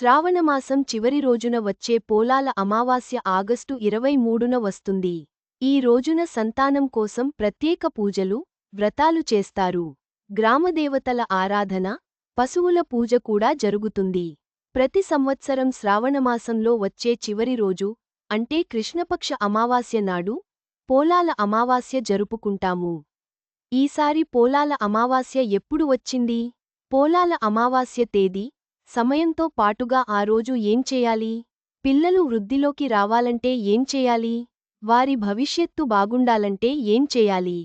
శ్రావణమాసం చివరి రోజున వచ్చే పోలాల అమావాస్య ఆగస్టు ఇరవై మూడున వస్తుంది. ఈ రోజున సంతానం కోసం ప్రత్యేక పూజలు వ్రతాలు చేస్తారు. గ్రామదేవతల ఆరాధన పశువుల పూజ కూడా జరుగుతుంది. ప్రతి సంవత్సరం శ్రావణమాసంలో వచ్చే చివరి రోజు అంటే కృష్ణపక్ష అమావాస్య నాడు పోలాల అమావాస్య జరుపుకుంటాము. ఈసారి పోలాల అమావాస్య ఎప్పుడు వచ్చింది? పోలాల అమావాస్య తేదీ సమయంతో పాటుగా ఆ రోజు ఏం చేయాలి? పిల్లలు వృద్ధిలోకి రావాలంటే ఏం చేయాలి? వారి భవిష్యత్తు బాగుండాలంటే ఏం చేయాలి?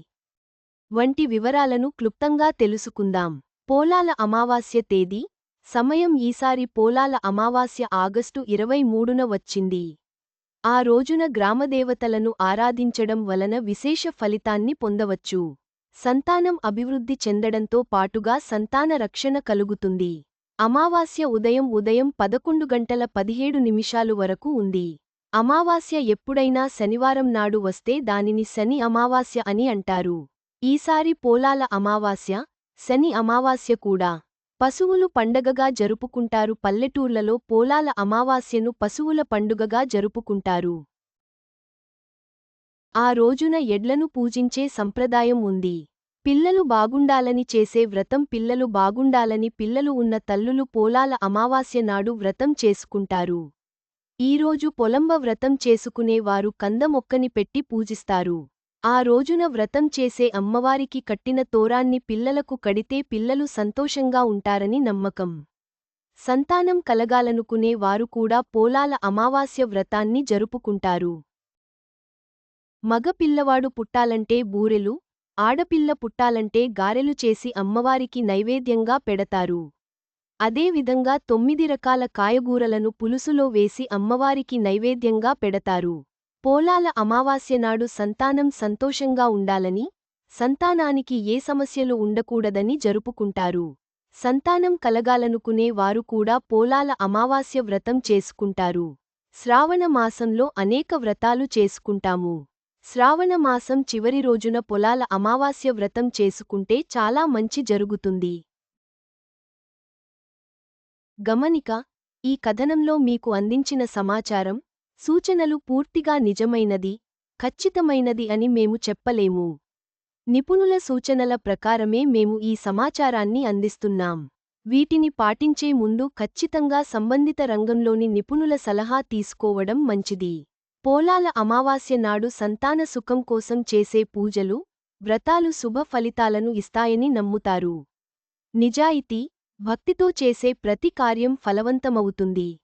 వంటి వివరాలను క్లుప్తంగా తెలుసుకుందాం. పోలాల అమావాస్య తేదీ. సమయం ఈసారి పోలాల అమావాస్య ఆగస్టు ఇరవై మూడున వచ్చింది. ఆ రోజున గ్రామదేవతలను ఆరాధించడం వలన విశేష ఫలితాన్ని పొందవచ్చు. సంతానం అభివృద్ధి చెందడంతో పాటుగా సంతాన రక్షణ కలుగుతుంది. అమావాస్య ఉదయం ఉదయం పదకొండు గంటల పదిహేడు నిమిషాలు వరకు ఉంది. అమావాస్య ఎప్పుడైనా శనివారం నాడు వస్తే దానిని శని అమావాస్య అని అంటారు. ఈసారి పోలాల అమావాస్య శని అమావాస్య కూడా. పశువులు పండగగా జరుపుకుంటారు. పల్లెటూర్లలో పోలాల అమావాస్యను పశువుల పండుగగా జరుపుకుంటారు. ఆ రోజున ఎడ్లను పూజించే సంప్రదాయం ఉంది. పిల్లలు బాగుండాలని చేసే వ్రతం పిల్లలు బాగుండాలని పిల్లలు ఉన్న తల్లులు పోలాల అమావాస్య నాడు వ్రతం చేసుకుంటారు. ఈరోజు పొలంబ వ్రతం చేసుకునే వారు కందమొక్కని పెట్టి పూజిస్తారు. ఆ రోజున వ్రతం చేసే అమ్మవారికి కట్టిన తోరాన్ని పిల్లలకు కడితే పిల్లలు సంతోషంగా ఉంటారని నమ్మకం. సంతానం కలగాలనుకునే వారు కూడా పోలాల అమావాస్య వ్రతాన్ని జరుపుకుంటారు. మగ పిల్లవాడు పుట్టాలంటే బూరెలు ఆడపిల్ల పుట్టాలంటే గారెలు చేసి అమ్మవారికి నైవేద్యంగా పెడతారు. అదేవిధంగా తొమ్మిది రకాల కాయగూరలను పులుసులో వేసి అమ్మవారికి నైవేద్యంగా పెడతారు. పోలాల అమావాస్యనాడు సంతానం సంతోషంగా ఉండాలని సంతానానికి ఏ సమస్యలు ఉండకూడదని జరుపుకుంటారు. సంతానం కలగాలనుకునే వారు కూడా పోలాల అమావాస్య వ్రతం చేసుకుంటారు. శ్రావణ మాసంలో అనేక వ్రతాలు చేసుకుంటాము. శ్రావణమాసం చివరి రోజున పొలాల అమావాస్య వ్రతం చేసుకుంటే చాలా మంచి జరుగుతుంది. గమనిక ఈ కథనంలో మీకు అందించిన సమాచారం సూచనలు పూర్తిగా నిజమైనది ఖచ్చితమైనది అని మేము చెప్పలేము. నిపుణుల సూచనల ప్రకారమే మేము ఈ సమాచారాన్ని అందిస్తున్నాం. వీటిని పాటించే ముందు ఖచ్చితంగా సంబంధిత రంగంలోని నిపుణుల సలహా తీసుకోవడం మంచిది. పోలాల అమావాస్య నాడు సంతాన సుఖం కోసం చేసే పూజలు వ్రతాలు శుభ ఫలితాలను ఇస్తాయని నమ్ముతారు. నిజాయితీ భక్తితో చేసే ప్రతి కార్యం ఫలవంతమవుతుంది.